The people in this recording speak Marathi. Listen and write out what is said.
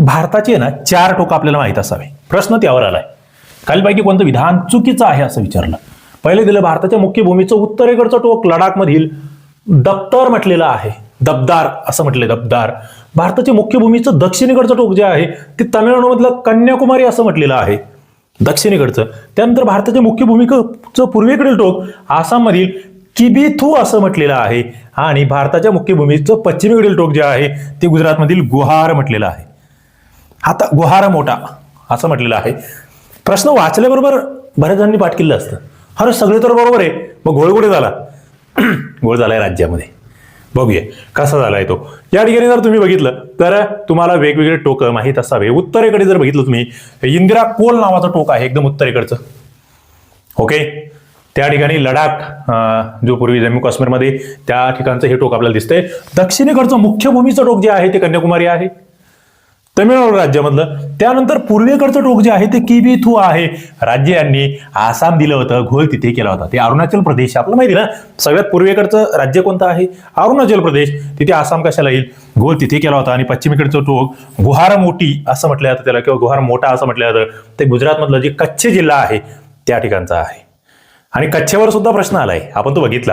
भारताचे ना चार टोक आपल्याला माहीत असावे. प्रश्न त्यावर आलाय. कालपैकी कोणतं विधान चुकीचं आहे असं विचारलं. पहिले दिलं भारताच्या मुख्य भूमीचं उत्तरेकडचं टोक लडाखमधील दप्तर म्हटलेलं आहे. दबदार असं म्हटलंय दबदार. भारताच्या मुख्य भूमीचं दक्षिणेकडचं टोक जे आहे ते तामिळनाडूमधलं कन्याकुमारी असं म्हटलेलं आहे. दक्षिणेकडचं. त्यानंतर भारताच्या मुख्य भूमिकेचं पूर्वेकडील टोक आसाममधील किबिथू असं म्हटलेलं आहे. आणि भारताच्या मुख्य भूमीचं पश्चिमेकडील टोक जे आहे ते गुजरातमधील गुहार म्हटलेलं आहे. आता गुहार मोठा असं म्हटलेलं आहे. प्रश्न वाचल्याबरोबर बऱ्याच जणांनी पाठ केलं असतं. अरे सगळे तर बरोबर आहे. मग घोळगुडे झाला? घोळ झालाय राज्यामध्ये. बघूया कसा झालाय तो. या ठिकाणी जर तुम्ही बघितलं तर तुम्हाला वेगवेगळे टोकं माहीत असावे. उत्तरेकडे जर बघितलं तुम्ही इंदिरा कोल नावाचं टोक आहे एकदम उत्तरेकडचं. ओके? त्या ठिकाणी लडाख जो पूर्वी जम्मू काश्मीरमध्ये त्या ठिकाणचं हे टोक आपल्याला दिसतंय. दक्षिणेकडचं मुख्य भूमीचं टोक जे आहे ते कन्याकुमारी आहे. तमिळनाडू राज्यामधलं. त्यानंतर पूर्वेकडचं टोक जे आहे ते किबिथू आहे. राज्य यांनी आसाम दिलं होतं घोल तिथे केला होता. ते अरुणाचल प्रदेश आपलं माहिती ना सगळ्यात पूर्वेकडचं राज्य कोणतं आहे? अरुणाचल प्रदेश. तिथे आसाम कशाला येईल? घोल तिथे केला होता. आणि पश्चिमेकडचं टोक गुहार मोठी असं म्हटलं जातं त्याला किंवा गुहार मोठा असं म्हटलं जातं. ते गुजरातमधलं जे कच्छ जिल्हा आहे त्या ठिकाणचा आहे. आणि कच्छेवर सुद्धा प्रश्न आलाय. आपण तो बघितला.